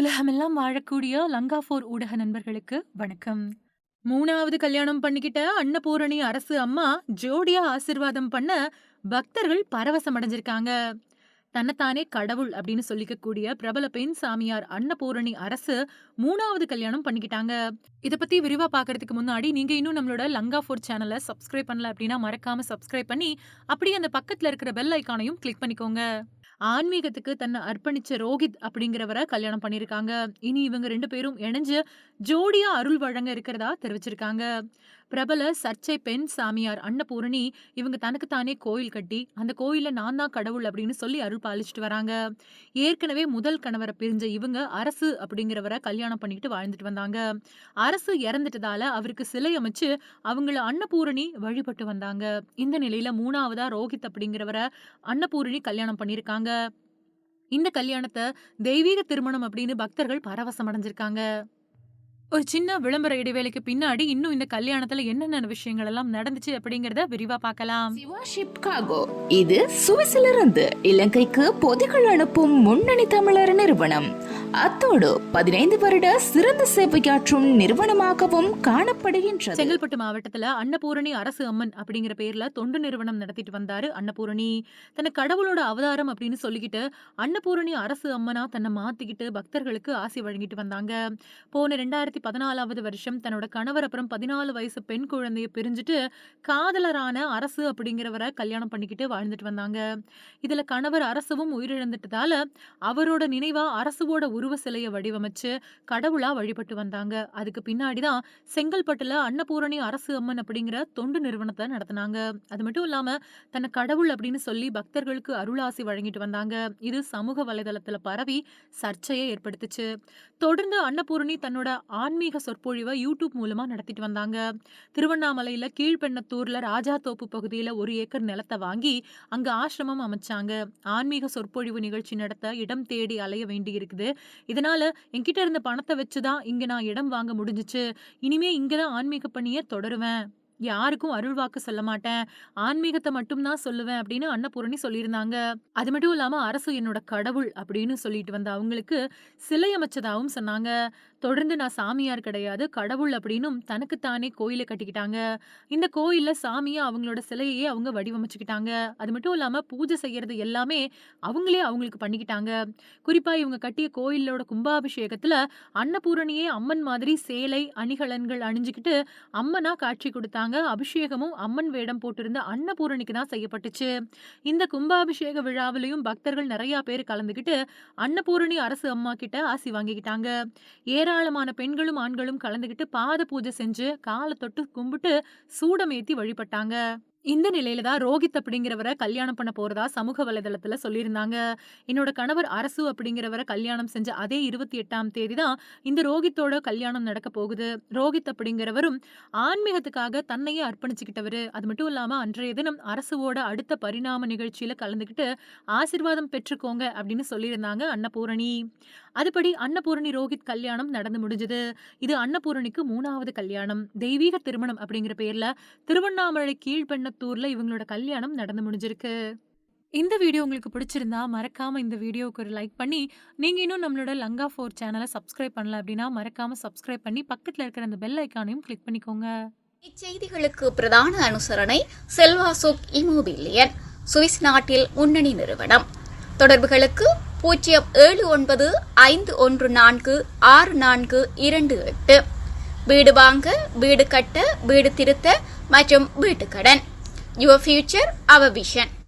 உலகமெல்லாம் வாழக்கூடிய லங்காஃபோர் ஊடக நண்பர்களுக்கு வணக்கம். மூணாவது கல்யாணம் பண்ணிக்கிட்ட அன்னபூரணி அரசு அம்மா ஜோடியா ஆசீர்வாதம் பண்ண பக்தர்கள் பரவசம் அடைஞ்சிருக்காங்க. தன்னைத்தானே கடவுள் அப்படின்னு சொல்லிக்கக்கூடிய பிரபல பெண் சாமியார் அன்னபூரணி அரசு மூணாவது கல்யாணம் பண்ணிக்கிட்டாங்க. இத பத்தி விரிவா பார்க்கறதுக்கு முன்னாடி நீங்க இன்னும் நம்மளோட லங்கா ஃபோர் சேனல சப்ஸ்கிரைப் பண்ணல அப்படின்னா மறக்காம சப்ஸ்கிரைப் பண்ணி அப்படியே அந்த பக்கத்துல இருக்கிற பெல் ஐக்கானையும் கிளிக் பண்ணிக்கோங்க. ஆன்மீகத்துக்கு தன்னை அர்ப்பணிச்ச ரோஹித் அப்படிங்கிறவரை கல்யாணம் பண்ணியிருக்காங்க. இனி இவங்க ரெண்டு பேரும் இணைஞ்சு ஜோடியா அருள் வழங்க இருக்கிறதா தெரிவிச்சிருக்காங்க. பிரபல சர்ச்சை பெண் சாமியார் அன்னபூரணி இவங்க தனக்கு தானே கோயில் கட்டி அந்த கோயிலில் நான் தான் கடவுள் அப்படின்னு சொல்லி அருள் பாலிச்சுட்டு வராங்க. ஏற்கனவே முதல் கணவரை பிரிஞ்ச இவங்க அரசு அப்படிங்கிறவரை கல்யாணம் பண்ணிக்கிட்டு வாழ்ந்துட்டு வந்தாங்க. அரசு இறந்துட்டதால அவருக்கு சிலை அமைச்சு அவங்கள அன்னபூரணி வழிபட்டு வந்தாங்க. இந்த நிலையில மூணாவதா ரோஹித் அப்படிங்கிறவரை அன்னபூரணி கல்யாணம் பண்ணியிருக்காங்க. இந்த கல்யாணத்தை தெய்வீக திருமணம் அப்படின்னு பக்தர்கள் பரவசம் அடைஞ்சிருக்காங்க. ஒரு சின்ன விளம்பர இடைவேளைக்கு பின்னாடி இன்னும் இந்த கல்யாணத்துல என்னென்ன விஷயங்கள் எல்லாம் நடந்துச்சு அப்படிங்கறத விரிவா பார்க்கலாம். சிவா ஷிப்காகோ இது சுவிஸிலிருந்து இலங்கைக்கு பொதிகள் அனுப்பும் முன்னணி தமிழர் நிறுவனம் அத்தோடு பதினைந்து வருட சிறந்த சேவையாற்றும் நிறுவனமாகவும் காணப்படுகின்றது செங்கல்பட்டு மாவட்டத்துல அன்னபூரணி அரசு அம்மன் அப்படிங்கிற பேர்ல தொண்டு நிறுவனம் நடத்திட்டு வந்தாரு அன்னபூரணி. தன்னை கடவுளோட அவதாரம் அப்படின்னு சொல்லிக்கிட்டு அன்னபூரணி அரசு அம்மனா தன்னை மாத்திக்கிட்டு பக்தர்களுக்கு ஆசி வழங்கிட்டு வந்தாங்க. போன 2014வது வருஷம் தன்னோட கணவர் அப்புறம் 14 வயசு பெண் குழந்தைய பிரிஞ்சுட்டு காதலரான அரசு அப்படிங்கிறவரை கல்யாணம் பண்ணிக்கிட்டு வாழ்ந்துட்டு வந்தாங்க. இதுல கணவர் அரசுவும் உயிரிழந்துட்டதால அவரோட நினைவா அரசுவோட உருவ சிலையை வடிவமைச்சு கடவுளா வழிபட்டு வந்தாங்க. அதுக்கு பின்னாடி தான் செங்கல்பட்டுல அன்னபூரணி அரசு அம்மன் அப்படிங்கிற தொண்டு நிறுவனத்தை நடத்தினாங்க அது மட்டும் இல்லாம தன்னை கடவுள் அப்படின்னு சொல்லி பக்தர்களுக்கு அருளாசி வழங்கிட்டு வந்தாங்க. இது சமூக வலைதளத்துல பரவி சர்ச்சையை ஏற்படுத்துச்சு. தொடர்ந்து அன்னபூரணி தன்னோட ஆன்மீக சொற்பொழிவை யூடியூப் மூலமா நடத்திட்டு வந்தாங்க. திருவண்ணாமலையில கீழ்பெண்ணத்தூர்ல ராஜாத்தோப்பு பகுதியில ஒரு ஏக்கர் நிலத்தை வாங்கி அங்க ஆசிரமம் அமைச்சாங்க. ஆன்மீக சொற்பொழிவு நிகழ்ச்சி நடத்த இடம் தேடி அலைய வேண்டி இருக்குது. இதனால என்கிட்ட இருந்த பணத்தை வச்சு தான் இங்க நான் இடம் வாங்க முடிஞ்சுச்சு. இனிமே இங்கதான் ஆன்மீக பணியை தொடருவேன். யாருக்கும் அருள் வாக்கு சொல்ல மாட்டேன். ஆன்மீகத்தை மட்டும் தான் சொல்லுவேன் அப்படின்னு அன்னபூரணி சொல்லியிருந்தாங்க. அது மட்டும் இல்லாம அரசு என்னோட கடவுள் அப்படின்னு சொல்லிட்டு வந்த அவங்களுக்கு சிலை அமைச்சதாவும் சொன்னாங்க. தொடர்ந்து நான் சாமியார் கிடையாது கடவுள் அப்படின்னும் தனக்குத்தானே கோயிலை கட்டிக்கிட்டாங்க. இந்த கோயிலில் சாமியை அவங்களோட சிலையையே அவங்க வடிவமைச்சுக்கிட்டாங்க. அது மட்டும் இல்லாமல் பூஜை செய்கிறது எல்லாமே அவங்களே அவங்களுக்கு பண்ணிக்கிட்டாங்க. குறிப்பாக இவங்க கட்டிய கோயிலோட கும்பாபிஷேகத்தில் அன்னபூரணியே அம்மன் மாதிரி சேலை, அணிகலன்கள் அணிஞ்சுக்கிட்டு அம்மனா காட்சி கொடுத்தாங்க. அபிஷேகமும் அம்மன் வேடம் போட்டிருந்த அன்னபூரணிக்கு தான் செய்யப்பட்டுச்சு. இந்த கும்பாபிஷேக விழாவிலையும் பக்தர்கள் நிறைய பேர் கலந்துக்கிட்டு அன்னபூரணி அரசு அம்மா கிட்ட ஆசி வாங்கிக்கிட்டாங்க. ஏராளமான பெண்களும் ஆண்களும் கலந்துகிட்டு பாத பூஜை செஞ்சு காலை தொட்டு கும்பிட்டு சூடமேத்தி வழிபட்டாங்க. இந்த நிலையில தான் ரோஹித் அப்படிங்கிறவரை கல்யாணம் பண்ண போறதா சமூக வலைதளத்துல சொல்லியிருந்தாங்க. என்னோட கணவர் அரசு அப்படிங்கிறவரை கல்யாணம் செஞ்ச அதே 28ஆம் தேதி தான் இந்த ரோஹித்தோட கல்யாணம் நடக்க போகுது. ரோஹித் அப்படிங்கிறவரும் ஆன்மீகத்துக்காக தன்னையே அர்ப்பணிச்சுக்கிட்டவரு. அது மட்டும் இல்லாம அன்றைய தினம் அரசுவோட அடுத்த பரிணாம நிகழ்ச்சியில கலந்துக்கிட்டு ஆசிர்வாதம் பெற்றுக்கோங்க அப்படின்னு சொல்லியிருந்தாங்க அன்னபூரணி. அதுபடி அன்னபூரணி ரோஹித் கல்யாணம் நடந்து முடிஞ்சது. இது அன்னபூரணிக்கு மூணாவது கல்யாணம். தெய்வீக திருமணம் அப்படிங்கிற பேர்ல திருவண்ணாமலை கோயம்புத்தூர்ல இவங்களோட கல்யாணம் நடந்து முடிஞ்சிருக்கு. இந்த வீடியோ உங்களுக்கு பிடிச்சிருந்தா மறக்காம இந்த வீடியோவுக்கு ஒரு லைக் பண்ணி நீங்க இன்னும் நம்மளோட லங்கா ஃபோர் சேனலை சப்ஸ்கிரைப் பண்ணல அப்படின்னா மறக்காம சப்ஸ்கிரைப் பண்ணி பக்கத்துல இருக்கிற அந்த பெல் ஐக்கானையும் கிளிக் பண்ணிக்கோங்க. இச்செய்திகளுக்கு பிரதான அனுசரணை செல்வா சுக் இமோபிலியன் சுவிஸ் நாட்டில் முன்னணி நிறுவனம் தொடர்புகளுக்கு பூஜ்ஜியம் ஏழு ஒன்பது ஐந்து ஒன்று நான்கு ஆறு நான்கு இரண்டு எட்டு வீடு வாங்க வீடு கட்ட வீடு திருத்த மற்றும் வீட்டுக்கடன் your future, our vision.